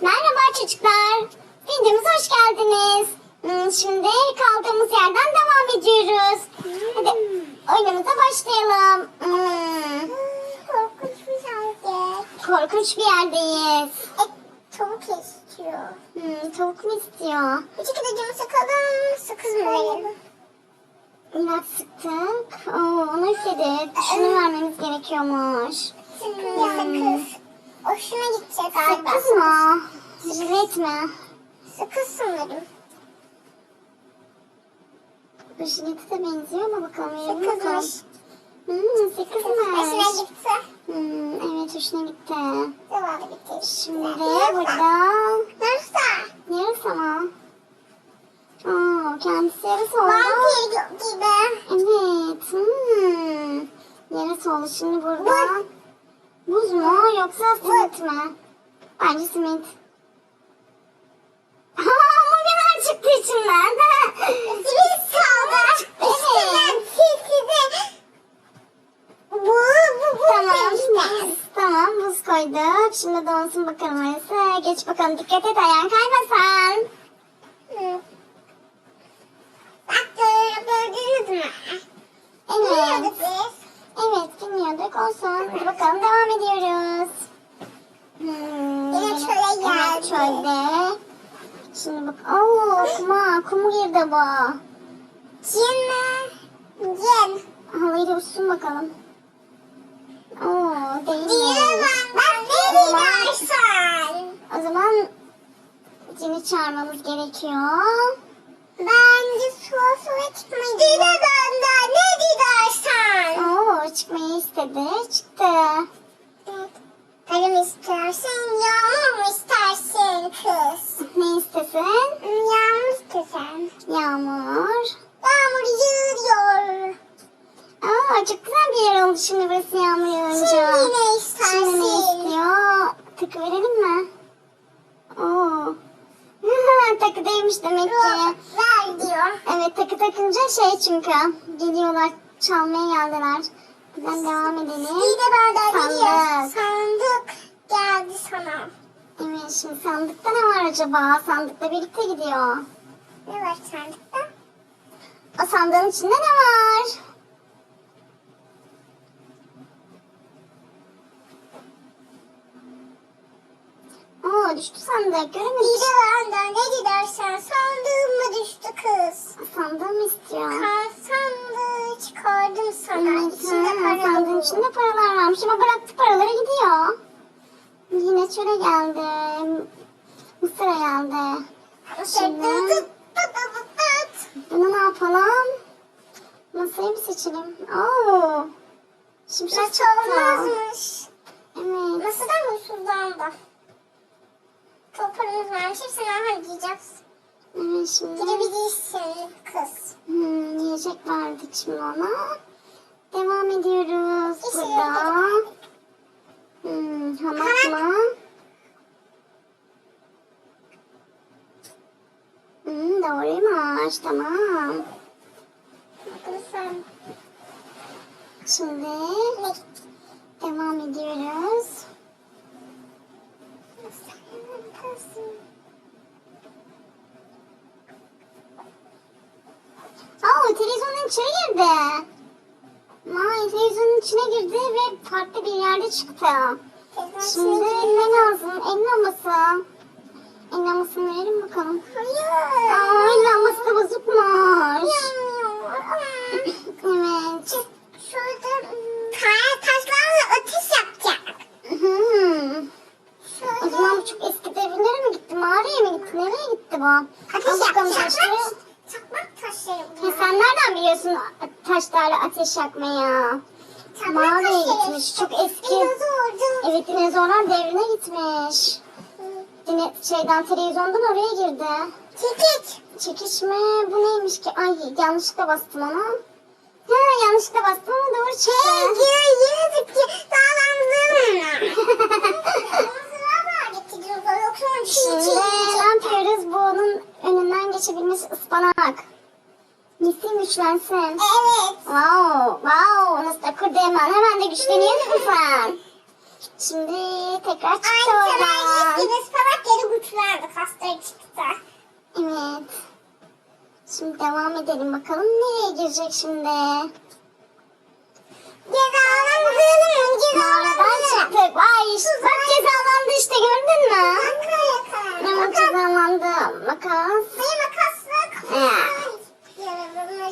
Merhaba çocuklar. Videomuza hoş geldiniz. Hmm, Şimdi kaldığımız yerden devam ediyoruz. Hadi oyunumuza başlayalım. Hmm, Korkunç bir yerde. Korkunç bir yerdeyiz. E, tavuk istiyor. Hmm, Tavuk mu istiyor? Küçük acımı sıkalım. Sakız mı verelim? Sıktık. Oo, onu üfledi. Şunu vermemiz gerekiyormuş. Sakız. Hoşuna gidecek galiba. Sakız mı? Jilet mi? Sakız sanırım. Bu jilete de benziyor ama bakalım. Sakızmış. Hmm, Hoşuna sakızmış. gitti. Hmm, evet hoşuna gitti. Devamı bitti. Şimdi burada Nasıl? yarısı mı? Aa, kendisi yarısı oldu. Vampir gibi. Evet. Hmm. Yarısı oldu. Şimdi burada buz mu yoksa simit mi? Bence simit. Hamburger çıktı içinden. Simit kaldı. İçinden sizi. Bu, bu, bu. Tamam. demişler. Tamam buz koyduk. Şimdi donsun bakalım Ayşe. Geç bakalım. Dikkat et ayağın kaymasın. Hı. Bak gör- gördünüz mü? Evet. Bilmiyorduk biz. Evet bilmiyorduk. Olsun. Hadi bakalım devam ediyoruz. Hmm, Yine çöle Evet geldi. çölde. Şimdi bak. Oo kuma. Kum girdi bu. Cin mi? Cin. Halıyı da uçsun bakalım. Oo değil mi? Diyemem ben ne dilersen. O zaman cini çağırmamız gerekiyor. Bence suya suya çıkmayı Dile benden ne Oo çıkmayı istedi. Çıktı. Evet. Karım istersen yağmur mu istersin kız? Ne istesin? Yağmur istesen. Yağmur. Yağmur yağıyor. Aa çok güzel bir yer oldu şimdi burası yağmur yağınca. Şimdi ne Şimdi ne istersin? istiyor? Takı verelim mi? Oo. Takıdaymış demek ki. Ver diyor. Evet takı takınca şey çünkü. Geliyorlar çalmaya geldiler. Buradan devam edelim. Benden ne diyor? Sandık. Sandık geldi sana. Evet şimdi sandıkta ne var acaba? Sandıkla birlikte gidiyor. Ne var sandıkta? O sandığın içinde ne var? Oo düştü sandık göremedik. Dile benden ne dilersen sandığım mı düştü kız? Sandığım istiyor. Kan sandığı çıkardım sana. İçinde para sandığın içinde paralar varmış ama bıraktı paraları gidiyor. Yine çöre geldi. Mısır'a geldi. Şimdi bunu ne yapalım? Masayı mı seçelim? Oo. Şimşek Nasıl olmazmış? Evet. Usuldan da. Çok paramız varmış. Hepsini harcayacağız. Evet şimdi Girebilirsin kız. hmm, yiyecek verdik şimdi ona. Devam ediyoruz İşte burada. Hmm, hamak mı? Hmm, doğruymuş tamam. Lütfen. Şimdi devam ediyoruz. Aa televizyonun içine girdi. Vay televizyonun içine girdi ve farklı bir yerde çıktı. Şimdi ne lazım? El lambası. El lambasını verelim bakalım. Hayır. Aa lambası da bozukmuş. Yanmıyor. Evet. Şurada kaya taşlarla ateş yapacak. Hmm. O Şöyle zaman bu çok eski devirlere mi gitti? Mağaraya mı gitti? Nereye gitti bu? Al ateş bakalım yapacak. taşı. Çakmak taşları Ya bunlar. sen nereden biliyorsun ateş yakmaya? Çakmak Mağaraya taşları. gitmiş. Çok eski. Dinozordu. Evet dinozorlar devrine gitmiş. Yine şeyden televizyondan oraya girdi. Çekiç. Çekiş mi? Bu neymiş ki? Ay yanlışlıkla bastım onu. Ha yanlışlıkla bastım ama doğru Hey çıktı. yine yine zıpkı. Çiğ Şimdi ne yapıyoruz? Bunun önünden geçebilmesi ıspanak. Ciddi güçlensin. Evet. Wow, wow. Nasıl da kurdeman. Hemen de güçleniyorsun sen. Şimdi tekrar çıktı Aynı oradan. Aynı gittiğimiz falan geri güçlendik hastaya çıktı. Evet. Şimdi devam edelim bakalım nereye girecek şimdi. Cezalandıralım mı? Mağaradan çıktık. Vay işte bak cezalandı işte gördün mü? Ne mı cezalandı? Makas. Ne makas? Makas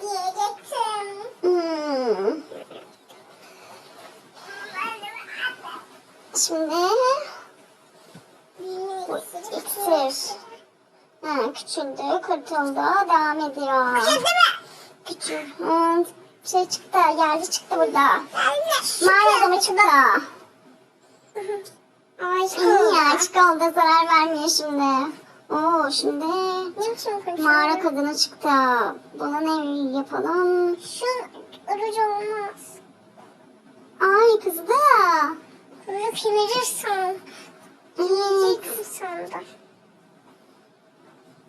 diyecektim. Hmm. Şimdi bu iksir. Ha, küçüldü, kurtuldu, devam ediyor. Küçül. Hı, şey çıktı, yerli çıktı burada. Mağara adamı çıktı. Ay ya, çikolata zarar vermiyor şimdi. Oo, şimdi mağara kadını çıktı. Buna ne yapalım? Şu urucu olmaz. Ay kızdı. Bunu kemirirsen. Evet. Yiyeceksin sandım.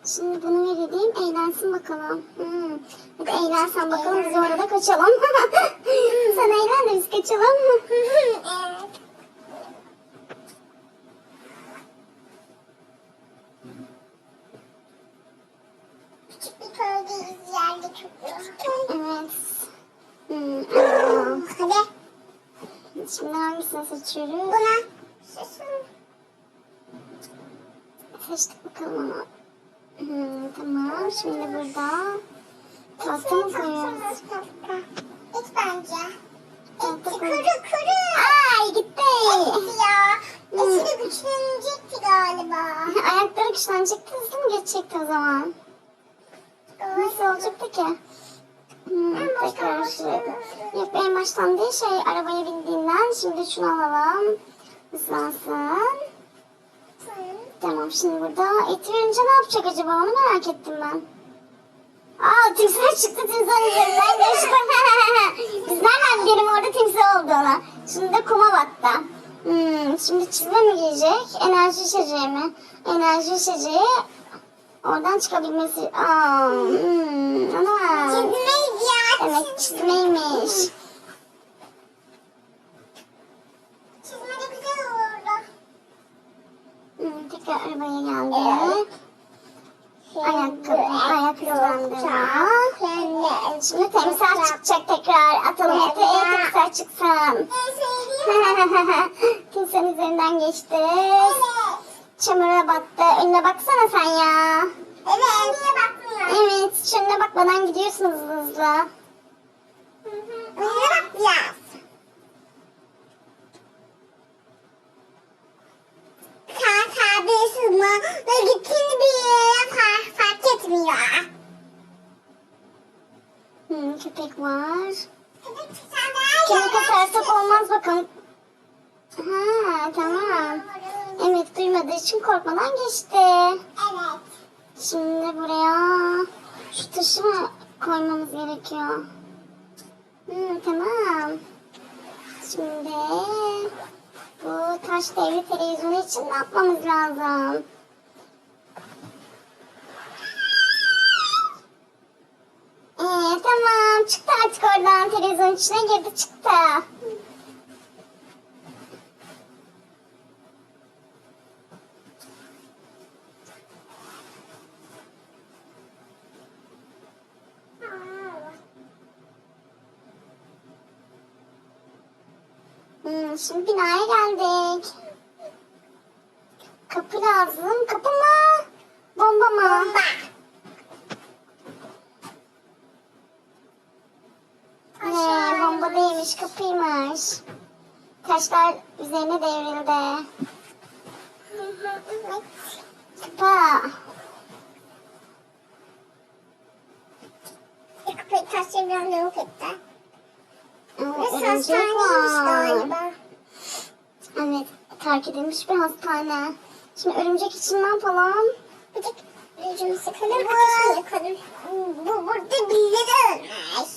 Şimdi bunu verelim, eğlensin bakalım. Hmm. Hadi eğlensen bakalım, biz orada kaçalım. Sen eğlen de biz kaçalım. evet. Küçük bir köydeyiz yerde çok evet. Hmm, anladım. Hadi Şimdi hangisini seçiyoruz? buna. Susun. Seçtik bakalım onu. Hmm, tamam, şimdi burada tahta mı koyuyoruz? İç bence. Tahta İçi kuru kuru. Ay gitti. Etti ya. İçi de güçlenecekti galiba. Ayakları güçlenecekti, hızlı mı geçecekti o zaman? Nasıl olacaktı ki? Hmm, tekrar şey. Yok en baştan değil şey arabaya bindiğinden şimdi şunu alalım. Hızlansın. Tamam şimdi burada eti verince ne yapacak acaba onu merak ettim ben. Aa timsah çıktı timsah üzerinden geçti. Biz nereden bilelim orada timsah olduğunu. Şimdi de kuma battı. Hmm, şimdi çizme mi giyecek? Enerji içeceği mi? Enerji içeceği oradan çıkabilmesi. Aa, hmm, ana. Çizmeydi ya. Evet çizmeymiş. Çizme de güzel olurdu. Hmm, tekrar arabaya geldi. Ayakkabı, ayak hızlandırma. Şimdi timsah çıkacak tekrar. Atalım ete, ey timsah çıksın. Timsahın üzerinden geçti. Evet. Çamura battı. Önüne baksana sen ya. Evet. Evet, şuna bakmadan gidiyorsun hızlı bak biraz. Kar tabirsiz mi? Ve gittiğini bir yere fark, fark etmiyor. Hmm, köpek var. Evet, sen olmaz bakalım. Ha, tamam. Evet, duymadığı için korkmadan geçti. Evet. Şimdi buraya şu taşı mı koymamız gerekiyor? Hmm, tamam. Şimdi bu taş devri televizyonu için ne yapmamız lazım? Ee, tamam çıktı artık oradan televizyon içine girdi çıktı. Şimdi binaya geldik. Kapı lazım. Kapı mı? Bomba mı? Bomba. Ne, bomba değilmiş, kapıymış. Taşlar üzerine devrildi. Kapı. Kapıyı taşla bir anda yok etti. Ve var. galiba. Evet, terk edilmiş bir hastane. Şimdi örümcek için ne yapalım? Bir tek ucunu sıkalım, kafasını yakalım. Bu burada birileri ölmüş.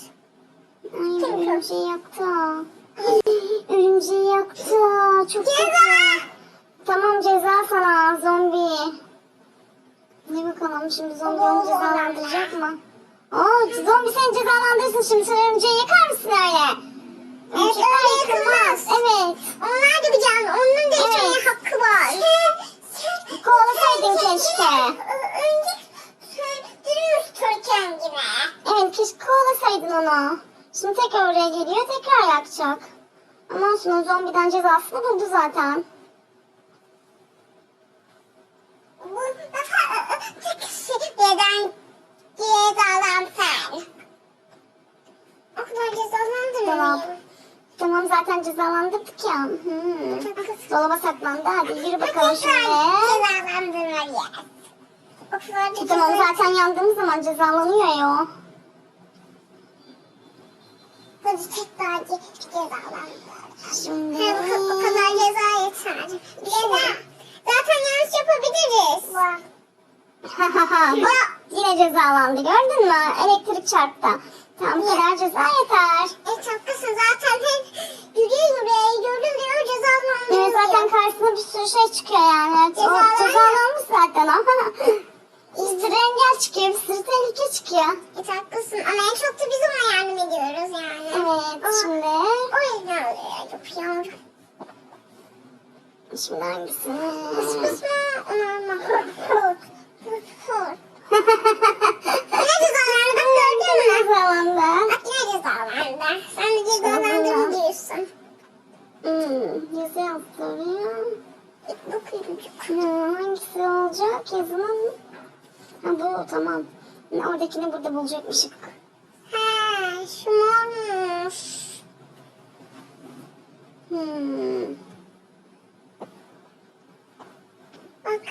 Ay, örümceği yaktı. Örümceği yaktı. Çok Ceza! kötü. Tamam ceza sana zombi. Ne bakalım şimdi zombi onu cezalandıracak mı? Aa, zombi seni cezalandırsın şimdi sen örümceği yakar mısın öyle? Evet, öyle yakılmaz. Evet. Onlar da bir can. Onun da Evet. içmeye hakkı var. Kovalasaydın keşke. kendine, ö- Önce söndürmüştür kendine. keşke kovalasaydın onu. Şimdi tekrar oraya geliyor tekrar yakacak. Ama olsun o zombiden cezasını buldu zaten. Bu defa tek neden cezalan sen. O kadar cezalandırmayayım. Tamam zaten cezalandırdık ya. Hmm. Dolaba saklandı hadi yürü O bakalım şimdi. O E, Tamam zaten yandığımız zaman cezalanıyor ya o. Hadi tekrar ce- cezalandır. Şimdi... Bu, bu kadar ceza yeter. Ceza. Zaten yanlış yapabiliriz. Bak yine cezalandı gördün mü? Elektrik çarptı. Tamam bu kadar ceza yeter. E haklısın zaten hep yürüye yürüye görülüyor cezalandırılıyor. Evet zaten karşısına bir sürü şey çıkıyor yani. O Cezalar- cezalanmış zaten ama. Bir sürü engel çıkıyor, bir sürü tehlike çıkıyor. Evet haklısın ama en çok da biz ona yardım ediyoruz yani. Evet Ama şimdi... O yüzden öyle yapıyorum. Şimdi hangisini? Pıs pıs mı? Normal. Hurt. Hurt. Yine cezalandı gördün mü? Cezalandı. Bak yine cezalandı. Sen de cezalandırılıyorsun. Hmm, yazı yazdırıyor. Hmm, hangisi olacak yazının? Ha bu tamam. Oradakini burada bulacakmışık. Ha, şu mormuş. Hmm. Bak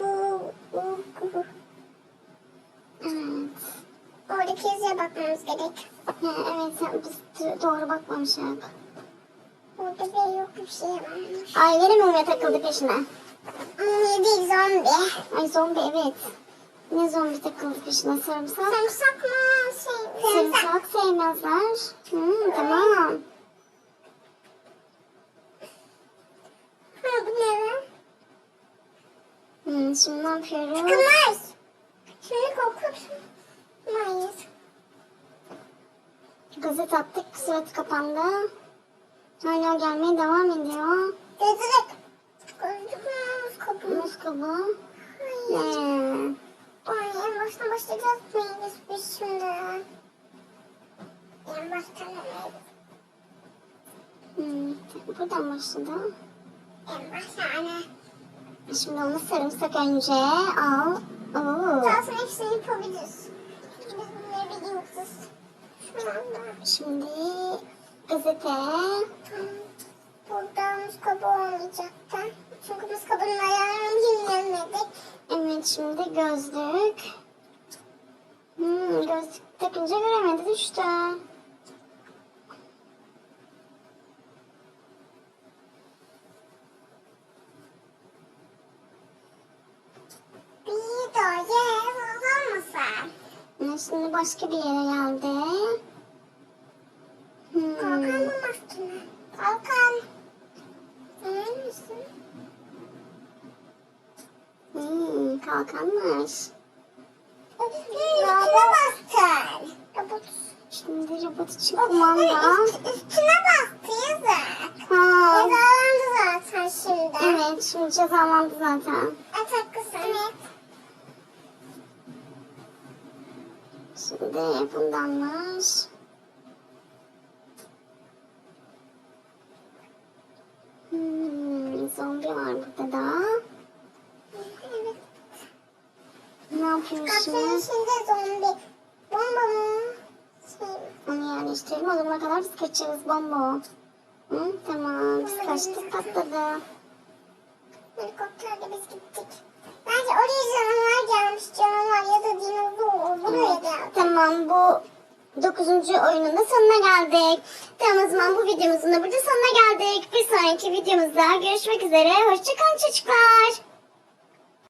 bu. bu. Evet. Oradaki yazıya bakmamız gerek. Evet biz doğru bakmamışız. Bir yok bir şey varmış. Ay mumya takıldı peşine. Ama değil zombi. Ay zombi evet. Ne zombi takıldı peşine sarımsak? Sarımsak mı? Şey, sarımsak. Sarımsak sevmezler. Hmm, tamam. Ha bu ne lan? Hmm, şimdi ne yapıyoruz? Tıkınmaz. Şimdi korkutmayız. Gazete attık suratı kapandı. Hala gelmeye devam ediyor. Gözlük. Gözlükmüş kapımız. Muz kabuğu. Hmm. Ay en baştan başlayacağız mıyız biz şimdi? En baştan? Hmm. Buradan başladı. En baştan. Şimdi onu sarımsak önce al. Oo. Zaten hepsini yapabiliriz. Biz bunları biliyoruz. Şimdi gazete. Burada muz kabuğu olmayacaktı. Çünkü muz kabuğunun ayarını bilmedik. Evet şimdi gözlük. Hmm, gözlük takınca göremedi düştü. Bir yer olmasın. Hmm, Şimdi başka bir yere geldi. Şimdi robot için kumanda. Üst- Üstüne bastı yazık. Ha. Cezalandı zaten şimdi. Evet şimdi cezalandı zaten. Evet haklısın. Evet. Şimdi bundanmış. Hmm, zombi var burada da. Evet. Ne yapıyoruz Kapının içinde zombi. Bomba mı? Mi? Onu yerleştirelim. O zamana kadar biz kaçarız bomba o. Hı, tamam biz kaçtık patladı. Helikopterle biz gittik. Bence oraya canavar gelmiş. Canavar ya da dinozor. Buraya geldi. Tamam bu dokuzuncu oyunun da sonuna geldik. Tamam o zaman bu videomuzun da burada sonuna geldik. Bir sonraki videomuzda görüşmek üzere. Hoşçakalın çocuklar.